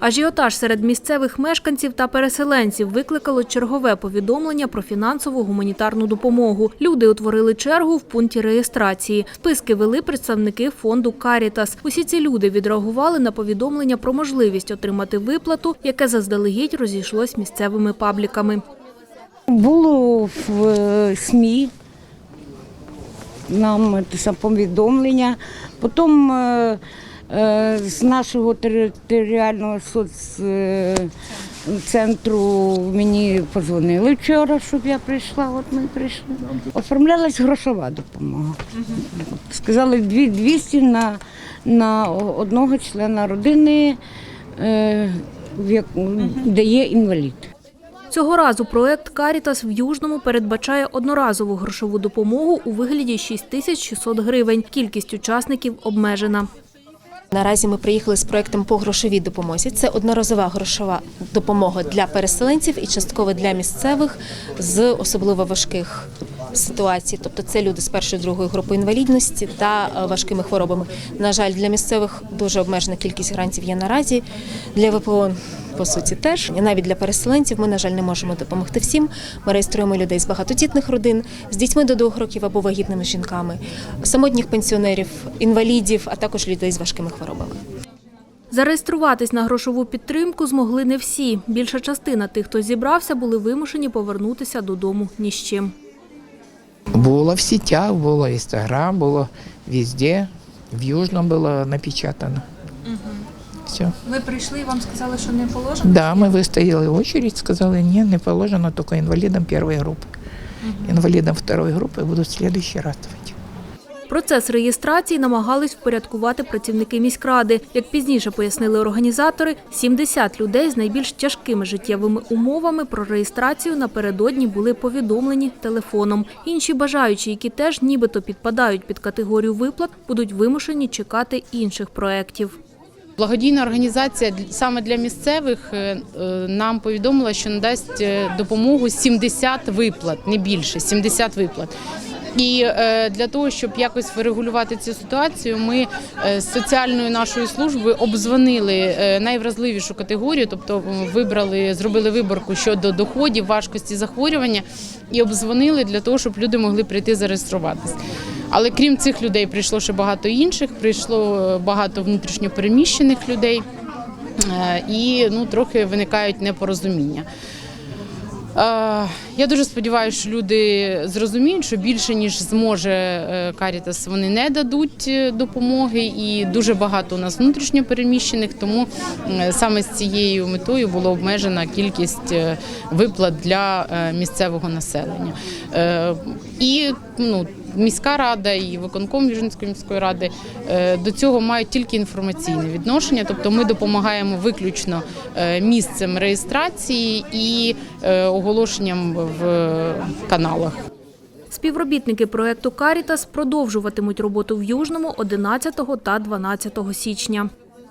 Ажіотаж серед місцевих мешканців та переселенців викликало чергове повідомлення про фінансову гуманітарну допомогу. Люди утворили чергу в пункті реєстрації. Списки вели представники фонду Карітас. Усі ці люди відреагували на повідомлення про можливість отримати виплату, яке заздалегідь розійшлось місцевими пабліками. Було в е, СМІ нам саме повідомлення. Потім е, з нашого територіального соццентру мені позвонили вчора, щоб я прийшла. От ми прийшли. Оформлялась грошова допомога. Сказали дві- 200 на, на одного члена родини, е, де є інвалід. Цього разу проект Карітас в Южному передбачає одноразову грошову допомогу у вигляді 6600 гривень. Кількість учасників обмежена. Наразі ми приїхали з проектом по грошовій допомозі. Це одноразова грошова допомога для переселенців і частково для місцевих з особливо важких ситуацій. Тобто це люди з першої другої групи інвалідності та е, важкими хворобами. На жаль, для місцевих дуже обмежена кількість грантів є наразі. Для ВПО по суті теж і навіть для переселенців ми, на жаль, не можемо допомогти всім. Ми реєструємо людей з багатодітних родин, з дітьми до двох років або вагітними жінками, самотніх пенсіонерів, інвалідів, а також людей з важкими хворобами. Зареєструватись на грошову підтримку змогли не всі. Більша частина тих, хто зібрався, були вимушені повернутися додому ні з чим. Було в сетях, було інстаграм, було везде. В Южному було напечатано. Все. Ви прийшли і вам сказали, що не положено? Да, ми вистояли в очередь, сказали, ні, не положено, тільки інвалідам першої групи. Інвалідам второї групи будуть в следующий раз. Процес реєстрації намагались впорядкувати працівники міськради. Як пізніше пояснили організатори, 70 людей з найбільш тяжкими життєвими умовами про реєстрацію напередодні були повідомлені телефоном. Інші бажаючі, які теж нібито підпадають під категорію виплат, будуть вимушені чекати інших проєктів. Благодійна організація саме для місцевих е, е, нам повідомила, що надасть е, допомогу 70 виплат, не більше 70 виплат. І е, для того, щоб якось врегулювати цю ситуацію, ми е, з соціальної нашої служби обдзвонили е, найвразливішу категорію, тобто вибрали, зробили виборку щодо доходів, важкості захворювання і обдзвонили для того, щоб люди могли прийти зареєструватись. Але крім цих людей, прийшло ще багато інших. Прийшло багато внутрішньопереміщених людей, і ну трохи виникають непорозуміння. Я дуже сподіваюся, що люди зрозуміють, що більше ніж зможе е, Карітас, вони не дадуть е, допомоги, і дуже багато у нас внутрішньопереміщених, тому е, саме з цією метою була обмежена кількість виплат для місцевого населення. І ну, міська рада і виконком Южинської міської ради до цього мають тільки інформаційне відношення, тобто ми допомагаємо виключно місцем реєстрації і оголошенням в каналах. Співробітники проекту Карітас продовжуватимуть роботу в Южному 11 та 12 січня.